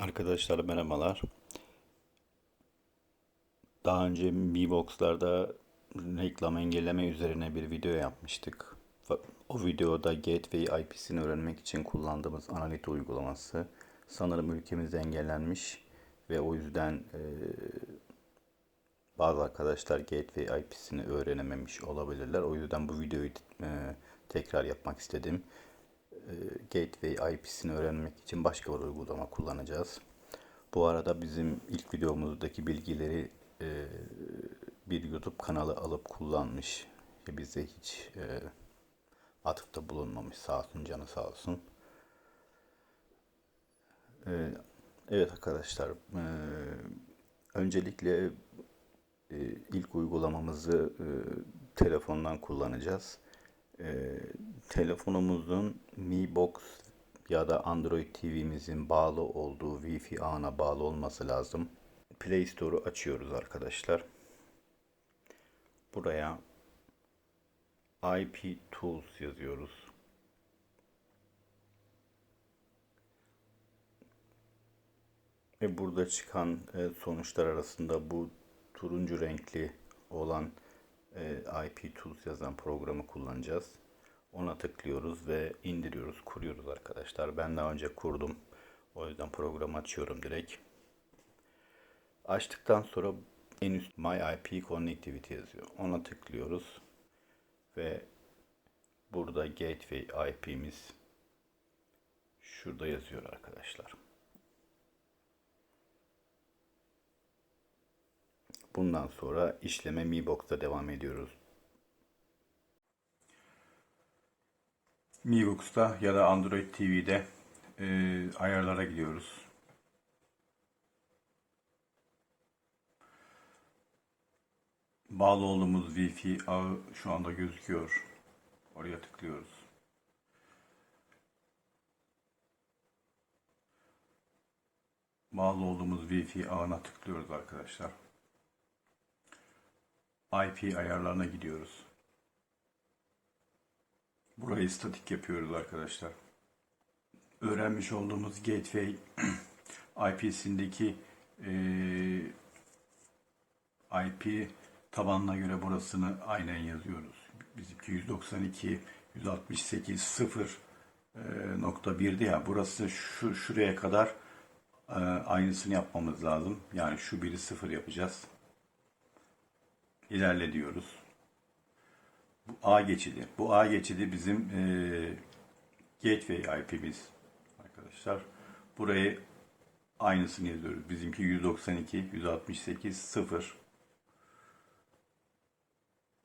Arkadaşlar merhabalar. Daha önce Mi Box'larda reklam engelleme üzerine bir video yapmıştık. O videoda Gateway IP'sini öğrenmek için kullandığımız Analyte uygulaması sanırım ülkemizde engellenmiş ve o yüzden e, bazı arkadaşlar Gateway IP'sini öğrenememiş olabilirler. O yüzden bu videoyu e, tekrar yapmak istedim. E, Gateway IP'sini öğrenmek için başka bir uygulama kullanacağız. Bu arada bizim ilk videomuzdaki bilgileri e, bir YouTube kanalı alıp kullanmış bize hiç e, atıfta bulunmamış. Sağ olsun canı sağ olsun. E, evet arkadaşlar, öncelikle ilk uygulamamızı telefondan kullanacağız. E, telefonumuzun Mi Box ya da Android TV'mizin bağlı olduğu Wi-Fi ağına bağlı olması lazım. Play Store'u açıyoruz arkadaşlar. Buraya IP Tools yazıyoruz. Ve burada çıkan e, sonuçlar arasında bu turuncu renkli olan IP Tools yazan programı kullanacağız. Ona tıklıyoruz ve indiriyoruz, kuruyoruz arkadaşlar. Ben daha önce kurdum. O yüzden programı açıyorum direkt. Açtıktan sonra en üst My IP Connectivity yazıyor. Ona tıklıyoruz. Ve burada Gateway IP'miz şurada yazıyor arkadaşlar. Bundan sonra işleme Mi Box'ta devam ediyoruz. Mi Box'ta ya da Android TV'de e, ayarlara gidiyoruz. Bağlı olduğumuz Wi-Fi ağı şu anda gözüküyor. Oraya tıklıyoruz. Bağlı olduğumuz Wi-Fi ağına tıklıyoruz arkadaşlar. IP ayarlarına gidiyoruz. Burayı statik yapıyoruz arkadaşlar. Öğrenmiş olduğumuz Gateway IP'sindeki eee IP tabanına göre burasını aynen yazıyoruz. Bizimki 192 168 0 e, nokta 1'di ya burası şu şuraya kadar e, aynısını yapmamız lazım. Yani şu biri 0 yapacağız. İlerle diyoruz. Bu A geçidi. Bu A geçidi bizim e, gateway IP'miz arkadaşlar. Burayı aynısını yazıyoruz. Bizimki 192 168 0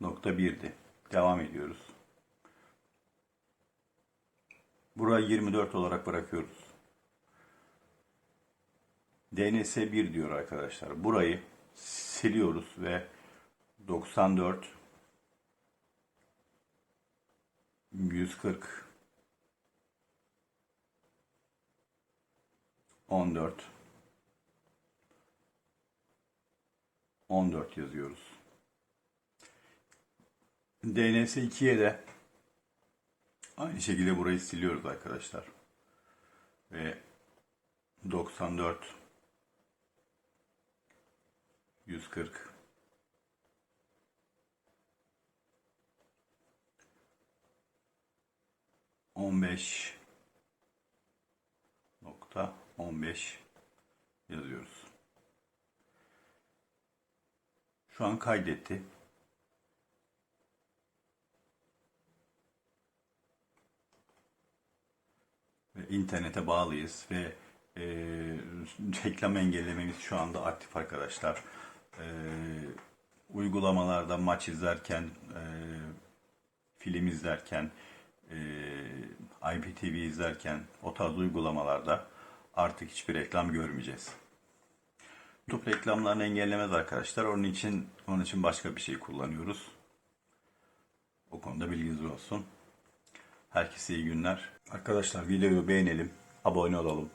nokta 1'di. Devam ediyoruz. Burayı 24 olarak bırakıyoruz. DNS 1 diyor arkadaşlar. Burayı siliyoruz ve 94 140 14 14 yazıyoruz. DNS 2'ye de aynı şekilde burayı siliyoruz arkadaşlar. Ve 94 140 15 nokta 15 yazıyoruz. Şu an kaydetti. Ve internete bağlıyız ve e, reklam engellememiz şu anda aktif arkadaşlar. E, uygulamalarda maç izlerken, e, film izlerken, e, IPTV izlerken o tarz uygulamalarda artık hiçbir reklam görmeyeceğiz. YouTube reklamlarını engellemez arkadaşlar. Onun için onun için başka bir şey kullanıyoruz. O konuda bilginiz olsun. Herkese iyi günler. Arkadaşlar videoyu beğenelim, abone olalım.